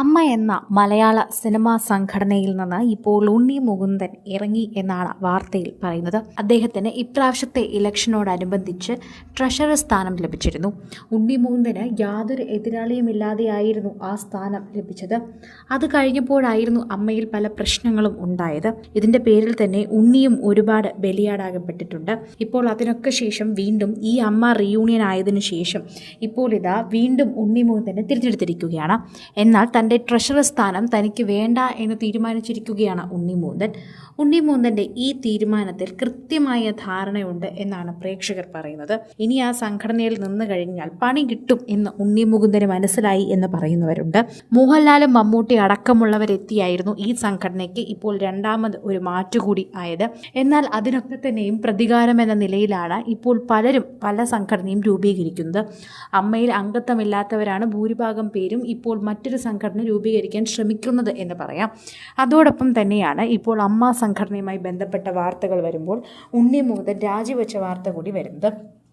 അമ്മ എന്ന മലയാള സിനിമാ സംഘടനയിൽ നിന്ന് ഇപ്പോൾ ഉണ്ണി മുകുന്ദൻ ഇറങ്ങി എന്നാണ് വാർത്തയിൽ പറയുന്നത്. അദ്ദേഹത്തിന് ഇപ്രാവശ്യത്തെ ഇലക്ഷനോടനുബന്ധിച്ച് ട്രഷറർ സ്ഥാനം ലഭിച്ചിരുന്നു. ഉണ്ണി മുകുന്ദന് യാതൊരു എതിരാളിയുമില്ലാതെയായിരുന്നു ആ സ്ഥാനം ലഭിച്ചത്. അത് കഴിഞ്ഞപ്പോഴായിരുന്നു അമ്മയിൽ പല പ്രശ്നങ്ങളും ഉണ്ടായത്. ഇതിന്റെ പേരിൽ തന്നെ ഉണ്ണിയും ഒരുപാട് ബലിയാടാകപ്പെട്ടിട്ടുണ്ട്. ഇപ്പോൾ അതിനൊക്കെ ശേഷം വീണ്ടും ഈ അമ്മ റീയൂണിയൻ ആയതിനു ശേഷം ഇപ്പോൾ ഇതാ വീണ്ടും ഉണ്ണി മുകുന്ദനെ തിരഞ്ഞെടുത്തിരിക്കുകയാണ്. എന്നാൽ തന്റെ ട്രഷറർ സ്ഥാനം തനിക്ക് വേണ്ട എന്ന് തീരുമാനിച്ചിരിക്കുകയാണ് ഉണ്ണിമൂന്തൻ. ഉണ്ണിമൂന്തന്റെ ഈ തീരുമാനത്തിൽ കൃത്യമായ ധാരണയുണ്ട് എന്നാണ് പ്രേക്ഷകർ പറയുന്നത്. ഇനി ആ സംഘടനയിൽ നിന്ന് കഴിഞ്ഞാൽ പണി കിട്ടും എന്ന് ഉണ്ണിമുകുന്ദന് മനസ്സിലായി എന്ന് പറയുന്നവരുണ്ട്. മോഹൻലാലും മമ്മൂട്ടി അടക്കമുള്ളവരെത്തിയായിരുന്നു ഈ സംഘടനയ്ക്ക് ഇപ്പോൾ രണ്ടാമത് ഒരു മാറ്റുകൂടി ആയത്. എന്നാൽ അതിനൊക്കെ തന്നെയും പ്രതികാരം എന്ന നിലയിലാണ് ഇപ്പോൾ പലരും പല സംഘടനയും രൂപീകരിക്കുന്നത്. അമ്മയിൽ അംഗത്വമില്ലാത്തവരാണ് ഭൂരിഭാഗം പേരും ഇപ്പോൾ മറ്റൊരു സംഘടന രൂപീകരിക്കാൻ ശ്രമിക്കുന്നത് എന്ന് പറയാം. അതോടൊപ്പം തന്നെയാണ് ഇപ്പോൾ അമ്മ സംഘടനയുമായി ബന്ധപ്പെട്ട വാർത്തകൾ വരുമ്പോൾ ഉണ്ണി മുകുന്ദൻ രാജിവെച്ച വാർത്ത കൂടി വരുന്നത്.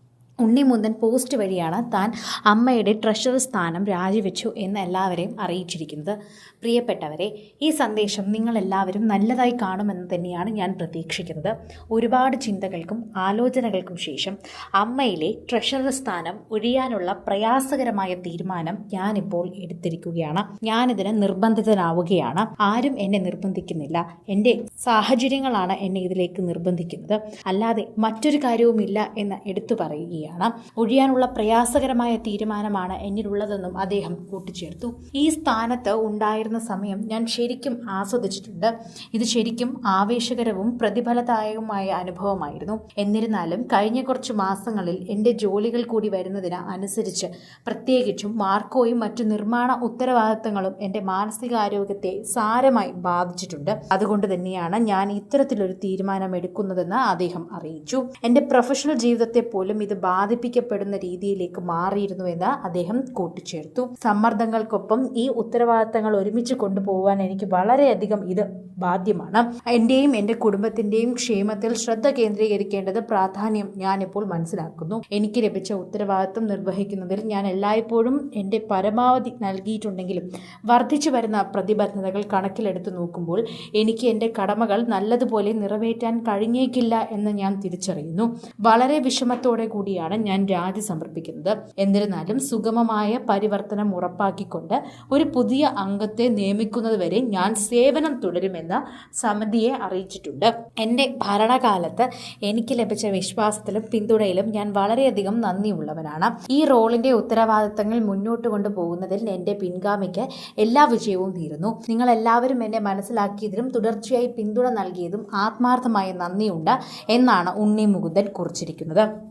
ഉണ്ണിമുന്തൻ പോസ്റ്റ് വഴിയാണ് താൻ അമ്മയുടെ ട്രഷറർ സ്ഥാനം രാജിവെച്ചു എന്ന് എല്ലാവരെയും അറിയിച്ചിരിക്കുന്നത്. പ്രിയപ്പെട്ടവരെ ഈ സന്ദേശം നിങ്ങളെല്ലാവരും നല്ലതായി കാണുമെന്ന് തന്നെയാണ് ഞാൻ പ്രതീക്ഷിക്കുന്നത്. ഒരുപാട് ചിന്തകൾക്കും ആലോചനകൾക്കും ശേഷം അമ്മയിലെ ട്രഷറർ സ്ഥാനം ഒഴിയാനുള്ള പ്രയാസകരമായ തീരുമാനം ഞാനിപ്പോൾ എടുത്തിരിക്കുകയാണ്. ഞാനിതിന് നിർബന്ധിതനാവുകയാണ്. ആരും എന്നെ നിർബന്ധിക്കുന്നില്ല. എന്റെ സാഹചര്യങ്ങളാണ് എന്നെ ഇതിലേക്ക് നിർബന്ധിക്കുന്നത്. അല്ലാതെ മറ്റൊരു കാര്യവുമില്ല എന്ന് എടുത്തു പറയുകയാണ്. ഒഴിയാനുള്ള പ്രയാസകരമായ തീരുമാനമാണ് എന്നിലുള്ളതെന്നും അദ്ദേഹം കൂട്ടിച്ചേർത്തു. ഈ സ്ഥാനത്ത് ഉണ്ടായിരുന്ന സമയം ഞാൻ ശരിക്കും ആസ്വദിച്ചിട്ടുണ്ട്. ഇത് ശരിക്കും ആവേശകരവും പ്രതിഫലദായകവുമായ അനുഭവമായിരുന്നു. എന്നിരുന്നാലും കഴിഞ്ഞ കുറച്ച് മാസങ്ങളിൽ എന്റെ ജോലികൾ കൂടി വരുന്നതിന് അനുസരിച്ച് പ്രത്യേകിച്ചും മാർക്കോയും മറ്റു നിർമ്മാണ ഉത്തരവാദിത്തങ്ങളും എന്റെ മാനസികാരോഗ്യത്തെ സാരമായി ബാധിച്ചിട്ടുണ്ട്. അതുകൊണ്ട് തന്നെയാണ് ഞാൻ ഇത്തരത്തിലൊരു തീരുമാനം എടുക്കുന്നതെന്ന് അദ്ദേഹം അറിയിച്ചു. എന്റെ പ്രൊഫഷണൽ ജീവിതത്തെ പോലും ഇത് ബാധിപ്പിക്കപ്പെടുന്ന രീതിയിലേക്ക് മാറിയിരുന്നു എന്ന് അദ്ദേഹം കൂട്ടിച്ചേർത്തു. സമ്മർദ്ദങ്ങൾക്കൊപ്പം ഈ ഉത്തരവാദിത്തങ്ങൾ ഒരുമിച്ച് കൊണ്ടുപോകാൻ എനിക്ക് വളരെയധികം ഇത് ബാധ്യമാണ്. എന്റെയും എന്റെ കുടുംബത്തിന്റെയും ക്ഷേമത്തിൽ ശ്രദ്ധ കേന്ദ്രീകരിക്കേണ്ടത് പ്രാധാന്യം ഞാനിപ്പോൾ മനസ്സിലാക്കുന്നു. എനിക്ക് ലഭിച്ച ഉത്തരവാദിത്വം നിർവഹിക്കുന്നതിൽ ഞാൻ എല്ലായ്പ്പോഴും എന്റെ പരമാവധി നൽകിയിട്ടുണ്ടെങ്കിലും വർദ്ധിച്ചു വരുന്ന പ്രതിബദ്ധതകൾ കണക്കിലെടുത്ത് നോക്കുമ്പോൾ എനിക്ക് എന്റെ കടമകൾ നല്ലതുപോലെ നിറവേറ്റാൻ കഴിഞ്ഞേക്കില്ല എന്ന് ഞാൻ തിരിച്ചറിയുന്നു. വളരെ വിഷമത്തോടെ കൂടിയാണ് ഞാൻ രാജി സമർപ്പിക്കുന്നത്. എന്നിരുന്നാലും സുഗമമായ പരിവർത്തനം ഉറപ്പാക്കിക്കൊണ്ട് ഒരു പുതിയ അംഗത്തെ നിയമിക്കുന്നതുവരെ ഞാൻ സേവനം തുടരുമെന്ന് സമിതിയെ അറിയിച്ചിട്ടുണ്ട്. എന്റെ ഭരണകാലത്ത് എനിക്ക് ലഭിച്ച വിശ്വാസത്തിലും പിന്തുണയിലും ഞാൻ വളരെയധികം നന്ദിയുള്ളവനാണ്. ഈ റോളിന്റെ ഉത്തരവാദിത്തങ്ങൾ മുന്നോട്ട് കൊണ്ടുപോകുന്നതിൽ എന്റെ പിൻഗാമിക്ക് എല്ലാ വിജയവും തീരുന്നു. നിങ്ങൾ എല്ലാവരും എന്നെ മനസ്സിലാക്കിയതിലും തുടർച്ചയായി പിന്തുണ നൽകിയതും ആത്മാർത്ഥമായ നന്ദിയുണ്ട് എന്നാണ് ഉണ്ണി മുകുന്ദൻ കുറിച്ചിരിക്കുന്നത്.